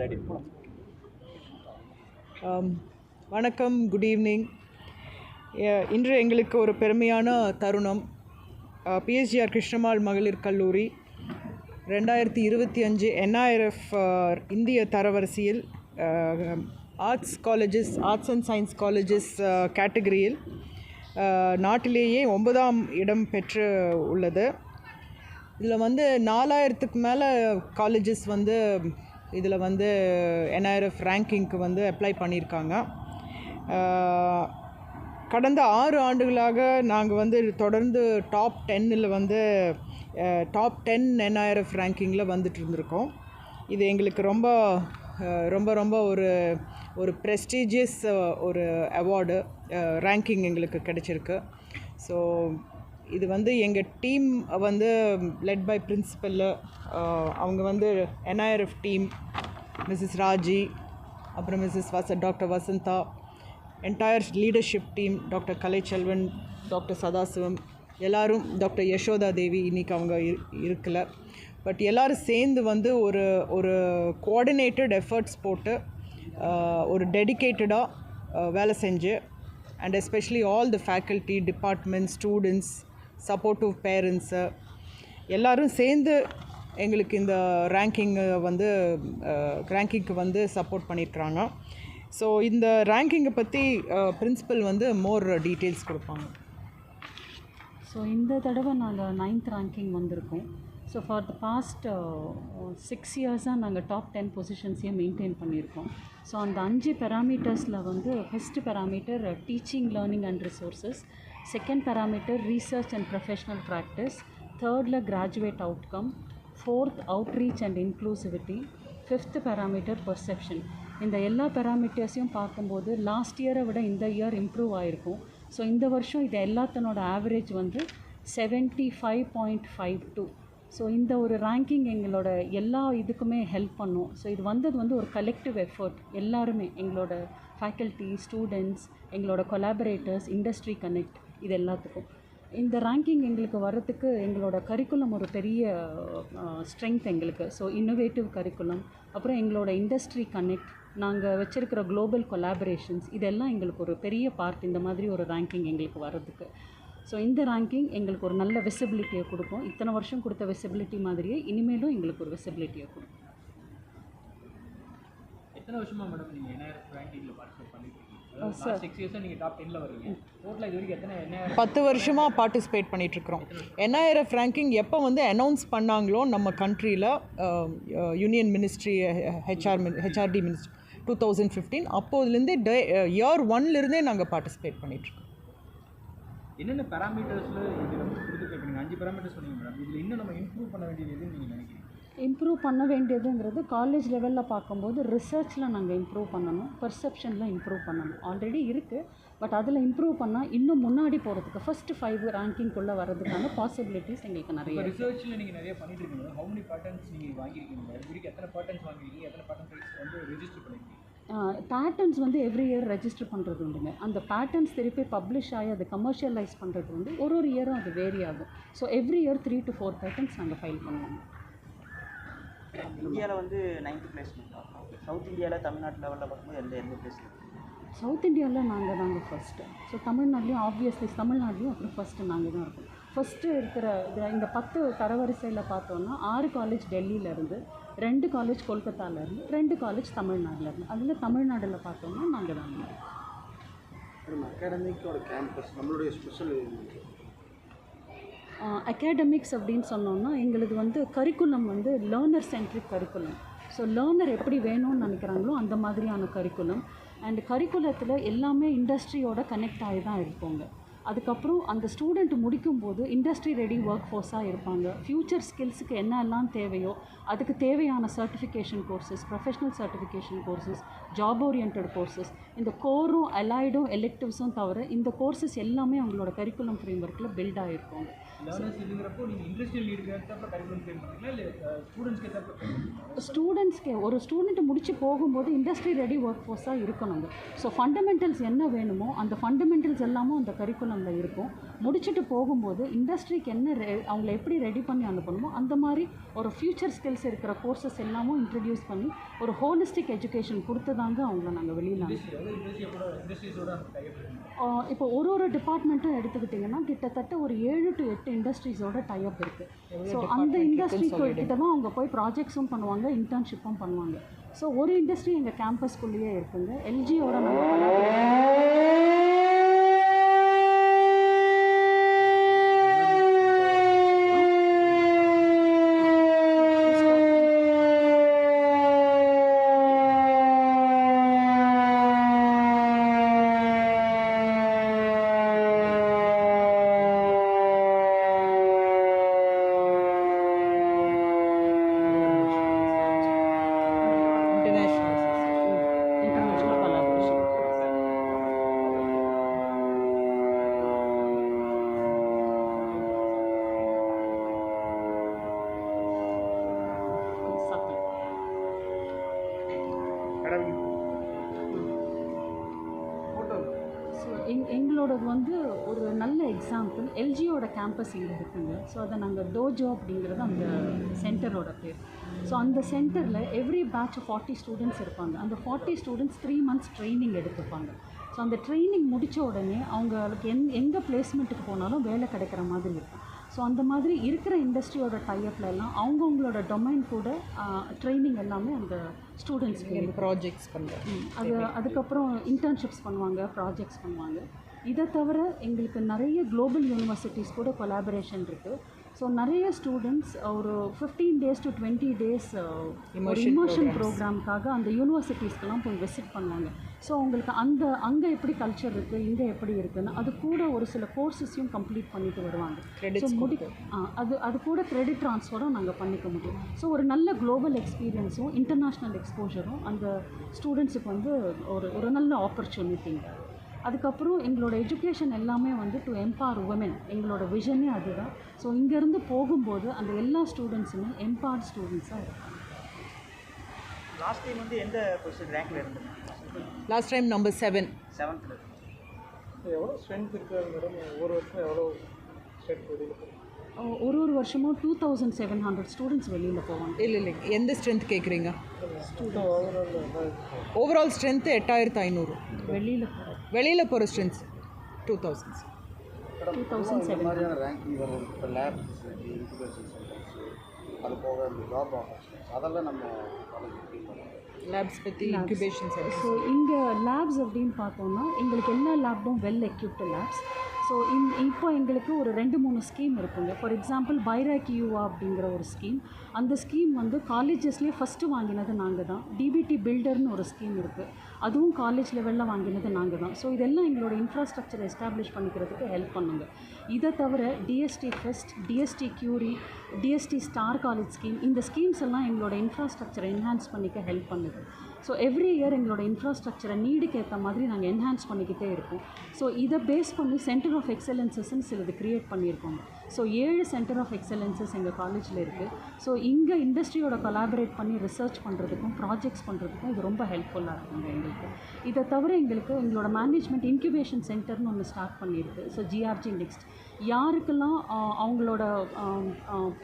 Ready Um, வணக்கம் good evening இன்று எங்களுக்கு ஒரு பெருமையான தருணம். பிஎஸ்ஜிஆர் கிருஷ்ணமால் மகளிர் கல்லூரி ரெண்டாயிரத்தி இருபத்தி அஞ்சு என்ஐஆர்எஃப் இந்திய தரவரிசையில் arts colleges arts and science colleges கேட்டகரியில் நாட்டிலேயே ஒன்பதாம் இடம் பெற்று உள்ளது. இதில் வந்து நாலாயிரத்துக்கு மேலே காலேஜஸ் வந்து இதில் வந்து என்ஐஆர்எஃப் ரேங்கிங்க்கு வந்து அப்ளை பண்ணியிருக்காங்க. கடந்த ஆறு ஆண்டுகளாக நாங்கள் வந்து தொடர்ந்து டாப் டென்னில் வந்து டாப் டென் என்ஐஆர்எஃப் ரேங்கிங்கில் வந்துட்டு இருந்திருக்கோம். இது எங்களுக்கு ரொம்ப ரொம்ப ரொம்ப ஒரு ஒரு ப்ரெஸ்டீஜியஸ் ஒரு அவார்டு ரேங்கிங் எங்களுக்கு கிடைச்சிருக்கு. ஸோ இது வந்து எங்கள் டீம் வந்து லெட் பை பிரின்சிபல்லு அவங்க வந்து என்ஐஆர்எஃப் டீம் மிஸ்ஸஸ் ராஜி அப்புறம் மிஸ்ஸஸ் வச doctor Vasantha entire leadership team doctor Kalaiselvan doctor Sadasivam எல்லோரும் டாக்டர் யசோதா தேவி இன்றைக்கி அவங்க இரு இருக்கல. பட் எல்லாரும் சேர்ந்து வந்து ஒரு ஒரு கோஆர்டினேட்டட் எஃபர்ட்ஸ் போட்டு ஒரு டெடிக்கேட்டடாக வேலை செஞ்சு and especially all the faculty department students supportive parents எல்லோரும் சேர்ந்து எங்களுக்கு இந்த ரேங்கிங்கை வந்து ரேங்கிங்க்கு வந்து சப்போர்ட் பண்ணியிருக்கிறாங்க ஸோ இந்த ரேங்கிங்கை பற்றி பிரின்சிபல் வந்து மோர் டீட்டெயில்ஸ் கொடுப்பாங்க. ஸோ இந்த தடவை நாங்கள் நைன்த் ரேங்கிங் வந்திருக்கோம். So for the past six இயர்ஸாக நாங்கள் டாப் டென் பொசிஷன்ஸையே மெயின்டைன் பண்ணியிருக்கோம் ஸோ அந்த அஞ்சு பெராமீட்டர்ஸில் வந்து first parameter teaching learning and resources second parameter research and professional practice தேர்டில் graduate outcome fourth outreach and inclusivity fifth parameter perception இந்த எல்லா பேராமீட்டர்ஸையும் பார்க்கும்போது லாஸ்ட் இயரை விட இந்த இயர் இம்ப்ரூவ் ஆகிருக்கும் ஸோ இந்த வருஷம் இது எல்லாத்தனோட ஆவரேஜ் வந்து seventy five point five two so இந்த ஒரு ரேங்கிங் எங்களோட எல்லா இதுக்குமே ஹெல்ப் பண்ணும். ஸோ இது வந்தது வந்து ஒரு கலெக்டிவ் எஃபர்ட் எல்லாருமே எங்களோட ஃபேக்கல்ட்டி ஸ்டூடெண்ட்ஸ் எங்களோட கொலாபரேட்டர்ஸ் இண்டஸ்ட்ரி கனெக்ட் இது எல்லாத்துக்கும். இந்த ரேங்கிங் எங்களுக்கு வர்றதுக்கு எங்களோட கரிக்குலம் ஒரு பெரிய ஸ்ட்ரெங்க் எங்களுக்கு. ஸோ இன்னோவேட்டிவ் கரிக்குலம் அப்புறம் எங்களோட இண்டஸ்ட்ரி கனெக்ட் நாங்கள் வச்சுருக்கிற குளோபல் கொலாபரேஷன்ஸ் இதெல்லாம் எங்களுக்கு ஒரு பெரிய பார்ட் இந்த மாதிரி ஒரு ரேங்கிங் எங்களுக்கு வர்றதுக்கு. ஸோ இந்த ரேங்கிங் எங்களுக்கு ஒரு நல்ல விசிபிலிட்டியை கொடுக்கும். இத்தனை வருஷம் கொடுத்த விசிபிலிட்டி மாதிரியே இனிமேலும் எங்களுக்கு ஒரு விசிபிலிட்டியை கொடுக்கும். எத்தனை வருஷமா மேடம் நீங்கள் என்ஐஆர்எஃப் ரேங்கிங்கில் பார்ட்டிசிபேட் பண்ணி பத்து வருஷமாக பார்ட்டிசிபேட் பண்ணிகிட்ருக்குறோம் என்ஐஆர்எஃப் ரேங்கிங் எப்போ வந்து அனௌன்ஸ் பண்ணாங்களோ நம்ம கண்ட்ரியில் union ministry HR HRD ministry two thousand fifteen அப்போதுலேருந்தே the year ஒன்லேருந்தே நாங்கள் பார்ட்டிசிபேட் பண்ணிகிட்ருக்கோம் என்னென்ன பேராமீட்டர்ஸில் அஞ்சு பேராமீட்டர்ஸ் சொன்னீங்க மேடம் இதில் இன்னும் நம்ம இம்ப்ரூவ் பண்ண வேண்டியது எதுன்னு நீங்கள் நினைக்கிறீங்க? இம்ப்ரூவ் பண்ண வேண்டியதுங்கிறது காலேஜ் லெவலில் பார்க்கும்போது ரிசர்ச்சில் நாங்கள் இம்ப்ரூவ் பண்ணணும். பர்செப்ஷனில் இம்ப்ரூவ் பண்ணணும். ஆல்ரெடி இருக்குது பட் அதில் இம்ப்ரூவ் பண்ணால் இன்னும் முன்னாடி போகிறதுக்கு ஃபஸ்ட்டு ஃபைவ் ரேங்கிங்குள்ளே வர்றதுக்கான பாசிபிலிட்டிஸ் எங்களுக்கு நிறைய. ரிசர்ச்சில் நீங்கள் நிறைய பண்ணிட்டு இருக்கீங்க. ஹவு many பேட்டர்ன்ஸ் நீங்கள் வாங்கியிருக்கீங்க? எத்தனை பேட்டர்ன்ஸ் வாங்கியிருக்கீங்க? எத்தனை பேட்டர்ன்ஸ் வந்து ரெஜிஸ்டர் பண்ணியிருக்கீங்க? பேட்டர்ன்ஸ் வந்து எவ்ரி இயர் ரெஜிஸ்டர் பண்ணுறது உண்டுங்க. அந்த பேட்டர்ன்ஸ் திருப்பி பப்ளிஷ் ஆகி அதை கமர்ஷியலைஸ் பண்ணுறது வந்து ஒரு ஒரு இயரும் அது வேரி ஆகும். So every year three to four patterns நாங்கள் ஃபைல் பண்ணுவோம். இந்தியாவில் வந்து நைன்த்து பிளேஸ் சவுத் இந்தியாவில் தமிழ்நாட்டு லெவலில் பார்க்கும்போது எந்த எந்த பிளேஸ் சவுத் இந்தியாவில் நாங்கள் தாங்க ஃபஸ்ட்டு ஸோ தமிழ்நாட்டிலையும் ஆப்வியஸ்லி தமிழ்நாட்டிலையும் அப்புறம் ஃபஸ்ட்டு நாங்கள் தான் இருக்கோம். ஃபஸ்ட்டு இருக்கிற இது இந்த பத்து தரவரிசையில் பார்த்தோன்னா ஆறு காலேஜ் டெல்லியிலேருந்து ரெண்டு காலேஜ் கொல்கத்தாலேருந்து ரெண்டு காலேஜ் தமிழ்நாட்டிலேருந்து அதில் தமிழ்நாட்டில் பார்த்தோம்னா நாங்கள் தான். அகாடமிக்கோட கேம்பஸ் நம்மளுடைய ஸ்பெஷல் அகாடமிக்ஸ் அப்படின்னு சொன்னோம்னா எங்களுது வந்து கரிக்குலம் வந்து learner centric curriculum so learner எப்படி வேணும்னு நினைக்கிறாங்களோ அந்த மாதிரியான கரிக்குலம் அண்ட் கரிக்குலத்தில் எல்லாமே இண்டஸ்ட்ரியோட கனெக்ட் ஆகி தான் இருப்பாங்க. அதுக்கப்புறம் அந்த ஸ்டூடெண்ட் முடிக்கும்போது இண்டஸ்ட்ரி ரெடி ஒர்க் ஃபோர்ஸாக இருப்பாங்க. ஃப்யூச்சர் ஸ்கில்ஸுக்கு என்னெல்லாம் தேவையோ அதுக்கு தேவையான certification courses professional certification courses job orient courses இந்த கோரும் அலைடும் எலெக்டிவ்ஸும் தவிர இந்த கோர்சஸ் எல்லாமே அவங்களோட கரிக்குலம் ஃப்ரேம் ஒர்க்கில் பில்ட் ஆகிருப்பாங்க ஸ்டூடெண்ட்ஸ்க்கு ஒரு ஸ்டூடெண்ட் முடிச்சு போகும்போது இண்டஸ்ட்ரி ரெடி ஒர்க் ஃபோர்ஸாக இருக்கணுங்க ஸோ ஃபண்டமெண்டல்ஸ் என்ன வேணுமோ அந்த ஃபண்டமெண்டல்ஸ் எல்லாமும் அந்த கரிக்குலமில் இருக்கும். முடிச்சுட்டு போகும்போது இண்டஸ்ட்ரிக்கு என்ன re- அவங்கள எப்படி ரெடி பண்ணி அனுப்பணுமோ அந்த மாதிரி ஒரு ஃப்யூச்சர் ஸ்கில்ஸ் இருக்கிற கோர்சஸ் எல்லாமும் இன்ட்ரடியூஸ் பண்ணி ஒரு ஹோலிஸ்டிக் எஜுகேஷன் கொடுத்து தாங்க அவங்கள நாங்கள் வெளியில் இப்போ ஒரு ஒரு டிபார்ட்மெண்ட்டும் எடுத்துக்கிட்டிங்கன்னா கிட்டத்தட்ட ஒரு ஏழு டு எட்டு இண்டஸ்ட்ரீஸோட டைப் இருக்குது ஸோ அந்த இண்டஸ்ட்ரி கிட்ட தான் அவங்க போய் ப்ராஜெக்ட்ஸும் பண்ணுவாங்க இன்டர்ன்ஷிப்பும் பண்ணுவாங்க. ஸோ ஒரு இண்டஸ்ட்ரி எங்கள் கேம்பஸ்குள்ளேயே இருக்குங்க. எல்ஜியோட எங் எங்களோடது வந்து ஒரு நல்ல எக்ஸாம்பிள் எல்ஜியோட கேம்பஸ் இங்கே இருக்குங்க. ஸோ அதை நாங்கள் டோஜோ அப்படிங்கிறது அந்த சென்டரோட பேர். ஸோ அந்த சென்டரில் எவ்ரி பேட்ச் ஃபார்ட்டி ஸ்டூடெண்ட்ஸ் இருப்பாங்க. அந்த forty students three months training எடுத்துப்பாங்க. ஸோ அந்த ட்ரைனிங் முடித்த உடனே அவங்களுக்கு எங் எங்கே பிளேஸ்மெண்ட்டுக்கு போனாலும் வேலை கிடைக்கிற மாதிரி இருக்கும். ஸோ அந்த மாதிரி இருக்கிற இண்டஸ்ட்ரியோட டைப்ல எல்லாம் அவங்கவுங்களோட டொமைன் கூட ட்ரைனிங் எல்லாமே அந்த ஸ்டூடெண்ட்ஸ்க்கு ப்ராஜெக்ட்ஸ் பண்ணுறேன் ம், அது அதுக்கப்புறம் இன்டர்ன்ஷிப்ஸ் பண்ணுவாங்க ப்ராஜெக்ட்ஸ் பண்ணுவாங்க. இதை தவிர எங்களுக்கு நிறைய குளோபல் யூனிவர்சிட்டிஸ் கூட கொலாபரேஷன் இருக்குது ஸோ நிறைய ஸ்டூடெண்ட்ஸ் ஒரு fifteen days to twenty days ஒரு இமர்ஷன் ப்ரோக்ராம்க்காக அந்த யூனிவர்சிட்டிஸ்க்கெலாம் போய் விசிட் பண்ணுவாங்க. ஸோ அவங்களுக்கு அந்த அங்கே எப்படி கல்ச்சர் இருக்குது இங்கே எப்படி இருக்குன்னு அது கூட ஒரு சில கோர்சஸையும் கம்ப்ளீட் பண்ணிட்டு வருவாங்க. ஸோ முடி ஆ, அது அது கூட கிரெடிட் ட்ரான்ஸ்ஃபரும் நாங்கள் பண்ணிக்க முடியும். ஸோ ஒரு நல்ல குளோபல் எக்ஸ்பீரியன்ஸும் இன்டர்நேஷ்னல் எக்ஸ்போஜரும் அந்த ஸ்டூடெண்ட்ஸுக்கு வந்து ஒரு ஒரு நல்ல ஆப்பர்ச்சுனிட்டிங்க அதுக்கப்புறம் எங்களோட எஜுகேஷன் எல்லாமே வந்து டு எம்பவர் உமன் எங்களோட விஷனே அதுதான். ஸோ இங்கேருந்து போகும்போது அந்த எல்லா ஸ்டூடெண்ட்ஸுமே எம்பவர்ட் ஸ்டூடெண்ட்ஸாக இருக்காங்க லாஸ்ட் டைம் வந்து எந்த பொசிஷன் ரேங்க்ல இருந்தது லாஸ்ட் டைம் நம்பர் செவன் செவன்த்தில் எவ்வளோ ஸ்ட்ரென்த் இருக்குது மேடம் ஒவ்வொரு வருஷம் எவ்வளோ வெளியில் அஹ் ஒரு ஒரு வருஷமும் two thousand seven hundred students வெளியில் போவாங்க. இல்லை இல்லைங்க எந்த ஸ்ட்ரென்த் கேட்குறீங்க ஓவரால் ஸ்ட்ரென்த்து எட்டாயிரத்து ஐநூறு. வெளியில் வெளியில் போகிற strength two thousands two thousand இந்த செவன் மாதிரியான ரேங்கிங் வரும் இப்போ லேப் இன்குபேஷன் சென்டர்ஸ் அது போக இந்த ஜாப் ஆப்பர்ச்சுனிட்டிஸ் அதெல்லாம் நம்ம காலேஜ் லேப்ஸ் பற்றி இன்குபேஷன் ஸோ இங்கே லேப்ஸ் அப்படின்னு பார்த்தோம்னா எங்களுக்கு எல்லா லேப்டும் well equipped labs so in இப்போ எங்களுக்கு ஒரு ரெண்டு மூணு ஸ்கீம் இருக்குங்க. ஃபார் எக்ஸாம்பிள் பைராக் யூவா அப்படிங்கிற ஒரு ஸ்கீம் அந்த ஸ்கீம் வந்து காலேஜஸ்லேயே ஃபஸ்ட்டு வாங்கினது நாங்கள் தான். டிபிடி பில்டர்னு ஒரு ஸ்கீம் இருக்குது அதுவும் காலேஜ் லெவலில் வாங்கினது நாங்கள் தான். ஸோ இதெல்லாம் எங்களோட இன்ஃப்ராஸ்ட்ரக்சர் எஸ்டாப்ளிஷ் பண்ணிக்கிறதுக்கு ஹெல்ப் பண்ணுங்க. இதை தவிர DST FIST DST CURIE DST STAR college scheme இந்த ஸ்கீம்ஸ் எல்லாம் எங்களோட இன்ஃப்ராஸ்ட்ரக்சரை என்ஹான்ஸ் பண்ணிக்க ஹெல்ப் பண்ணுது. ஸோ எவ்ரி இயர் எங்களோட இன்ஃப்ராஸ்ட்ரக்சரை நீடுக்கு ஏற்ற மாதிரி நாங்கள் என்ஹான்ஸ் பண்ணிக்கிட்டே இருக்கோம். ஸோ இதை பேஸ் பண்ணி சென்டர் ஆஃப் எக்ஸலன்சஸ்ன்னு சிலது கிரியேட் பண்ணியிருக்கோங்க. ஸோ ஏழு சென்டர் ஆஃப் எக்ஸலன்சஸ் எங்கள் காலேஜில் இருக்குது ஸோ இங்கே இண்டஸ்ட்ரியோட கொலாபரேட் பண்ணி ரிசர்ச் பண்ணுறதுக்கும் ப்ராஜெக்ட்ஸ் பண்ணுறதுக்கும் இது ரொம்ப ஹெல்ப்ஃபுல்லாக இருக்குங்க எங்களுக்கு. இதை தவிர எங்களுக்கு எங்களோட மேனேஜ்மெண்ட் இன்குபேஷன் சென்டர்னு ஒன்று ஸ்டார்ட் பண்ணியிருக்கு. ஸோ ஜிஆர்ஜி நெக்ஸ்ட் யாருக்கெல்லாம் அவங்களோட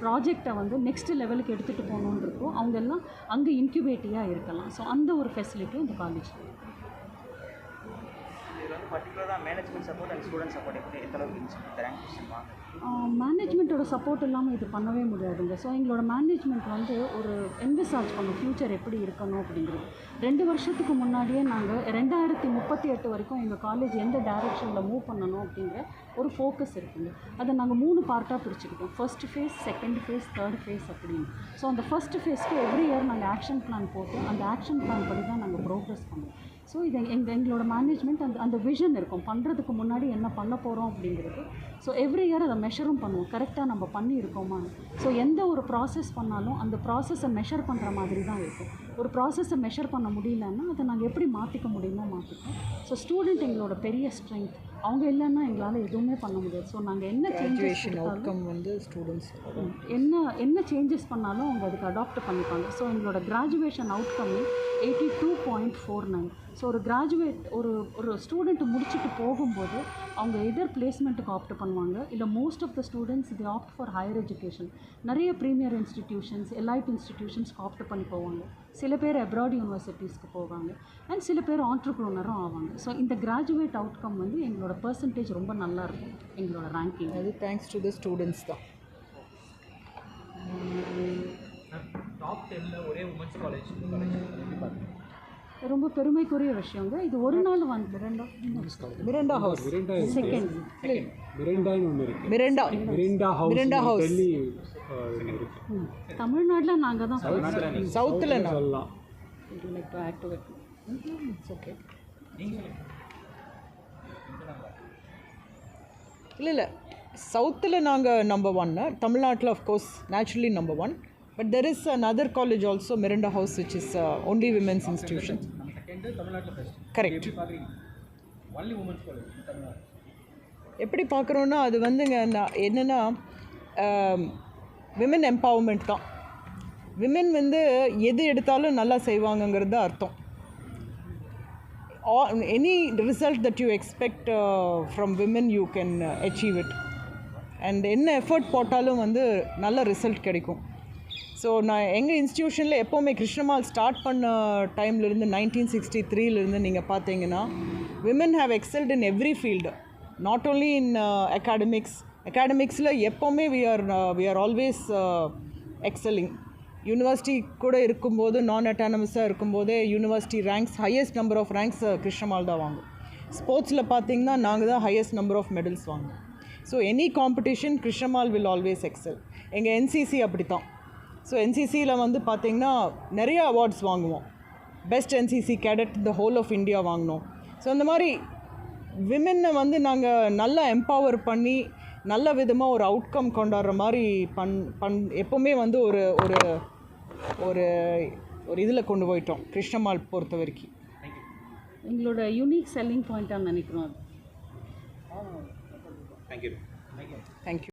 ப்ராஜெக்டை வந்து நெக்ஸ்ட் லெவலுக்கு எடுத்துகிட்டு போகணுன்னு இருக்கோ அவங்க எல்லாம் அங்கே இன்க்யூபேட்டியாக இருக்கலாம். ஸோ அந்த ஒரு ஃபெசிலிட்டியும் இந்த காலேஜ் பர்டிகுலராக management support and student support எப்படி எந்த அளவுக்கு இருந்துச்சு? ரேங்க் வாங்க மேனேஜ்மெண்ட்டோட சப்போர்ட் இல்லாமல் இது பண்ணவே முடியாதுங்க. ஸோ எங்களோட மேனேஜ்மெண்ட் வந்து ஒரு என்விசார்ஜ் பண்ணும் ஃப்யூச்சர் எப்படி இருக்கணும் அப்படிங்கிறது. ரெண்டு வருஷத்துக்கு முன்னாடியே நாங்கள் ரெண்டாயிரத்தி முப்பத்தி எட்டு வரைக்கும் எங்கள் காலேஜ் எந்த டைரெக்ஷனில் மூவ் பண்ணணும் அப்படிங்கிற ஒரு ஃபோக்கஸ் இருக்குங்க. அதை நாங்கள் மூணு பார்ட்டாக பிரிச்சுக்கிட்டோம். First phase second phase third phase அப்படின்னு. ஸோ அந்த ஃபர்ஸ்ட் ஃபேஸ்க்கு எவ்ரி இயர் நாங்கள் ஆக்ஷன் பிளான் போட்டு அந்த ஆக்ஷன் பிளான் படி தான் நாங்கள் ப்ரோக்ரஸ் பண்ணுவோம் ஸோ இது எங்கள் எங்களோட மேனேஜ்மெண்ட் அந்த அந்த விஷன் இருக்கும். பண்ணுறதுக்கு முன்னாடி என்ன பண்ண போகிறோம் அப்படிங்கிறது. ஸோ எவ்ரி இயர் அதை மெஷரும் பண்ணுவோம். கரெக்டாக நம்ம பண்ணியிருக்கோமான்னு ஸோ எந்த ஒரு ப்ராசஸ் பண்ணாலும் அந்த ப்ராசஸை மெஷர் பண்ணுற மாதிரி தான் இருக்கும். ஒரு ப்ராசஸை மெஷர் பண்ண முடியலன்னா அதை நாங்கள் எப்படி மாற்றிக்க முடியுமோ மாற்றிப்போம் ஸோ ஸ்டூடெண்ட் எங்களோட பெரிய ஸ்ட்ரென்த் அவங்க இல்லைன்னா எங்களால் எதுவுமே பண்ண முடியாது. ஸோ நாங்கள் என்ன சேஞ்சஸ் அவுட்கம் வந்து ஸ்டூடெண்ட்ஸ் என்ன என்ன சேஞ்சஸ் பண்ணாலும் அவங்க அதுக்கு அடாப்ட் பண்ணிப்பாங்க. ஸோ எங்களோட graduation outcome eighty two point four nine so ஒரு கிராஜுவேட் ஒரு ஒரு ஸ்டூடெண்ட் முடிச்சுட்டு போகும்போது அவங்க எதர் பிளேஸ்மெண்ட்டுக்கு ஆப்ட் பண்ணுவாங்க. இல்லை மோஸ்ட் ஆஃப் த ஸ்டூடெண்ட்ஸ் இது ஆப்ட் ஃபார் ஹையர் எஜுகேஷன் நிறைய ப்ரீமியர் இன்ஸ்டிடியூஷன்ஸ் எல்ஐடி இன்ஸ்டிடியூஷன்ஸ்க்கு ஆப்ட் பண்ணி போவாங்க. சில பேர் அப்ராட் யூனிவர்சிட்டிஸ்க்கு போவாங்க. அண்ட் சில பேர் ஆண்டர்ப்ரூனரும் ஆவாங்க. ஸோ இந்த கிராஜுவேட் அவுட்கம் வந்து எங்களோட பர்சன்டேஜ் ரொம்ப நல்லா இருக்கும். எங்களோட ரேங்கிங் அது தேங்க்ஸ் டு த ஸ்டூடெண்ட்ஸ் தான். டாப் டென்னில் ஒரே உமன்ஸ் காலேஜ் ரொம்ப பெருமைக்குரிய விஷயங்க. இது ஒரு நாள் வந்து ரெண்டோ மிரண்டா ஹவுஸ் செகண்ட் மிரண்டான்னு ஒன்று Miranda. Miranda house Miranda house Delhi இருக்குது தமிழ்நாட்டில் நாங்கள் தான் சவுத்தில் சொல்லலாம். ஓகே இல்லை இல்லை. சவுத்தில் நாங்கள் நம்பர் ஒன்னு தமிழ்நாட்டில் of course naturally number one but there is another college also Miranda house which is only women's institution correct எப்படி பார்க்குறோன்னா அது வந்துங்க நான் என்னென்னா விமன் எம்பவர்மெண்ட் தான். விமன் வந்து எது எடுத்தாலும் நல்லா செய்வாங்கங்கிறது அர்த்தம். Any result that you expect from women you can achieve it and என்ன எஃபர்ட் போட்டாலும் வந்து நல்ல ரிசல்ட் கிடைக்கும். ஸோ நான் எங்கள் இன்ஸ்டியூஷனில் எப்போவுமே கிருஷ்ணமால் ஸ்டார்ட் பண்ண டைம்லேருந்து நைன்டீன் சிக்ஸ்டி த்ரீலேருந்து நீங்கள் பார்த்தீங்கன்னா women have excelled in every field not only in academics அகாடமிக்ஸில் எப்போவுமே we are we are always excelling university கூட இருக்கும்போது நான் அட்டானமஸாக இருக்கும்போதே university ranks highest number of ranks Krishnammal தான் வாங்கும். ஸ்போர்ட்ஸில் பார்த்தீங்கன்னா நாங்கள் தான் ஹையஸ்ட் நம்பர் ஆஃப் மெடல்ஸ் வாங்குவோம். So any competition Krishnammal will always excel எங்கள் என்சிசி அப்படி தான் ஸோ என்சிசியில் வந்து பார்த்திங்கன்னா நிறைய அவார்ட்ஸ் வாங்குவோம். Best NCC cadet the whole of India வாங்கினோம். ஸோ அந்த மாதிரி விமென்னை வந்து நாங்கள் நல்லா எம்பவர் பண்ணி நல்ல விதமாக ஒரு அவுட்கம் கொண்டாடுற மாதிரி பண் பண் எப்போவுமே வந்து ஒரு ஒரு ஒரு ஒரு இதில் கொண்டு போயிட்டோம். கிருஷ்ணமால் பொறுத்த வரைக்கும். எங்களோட யூனிக் செல்லிங் பாயிண்ட்டாக நினைக்கிறோம். அது தேங்க்யூ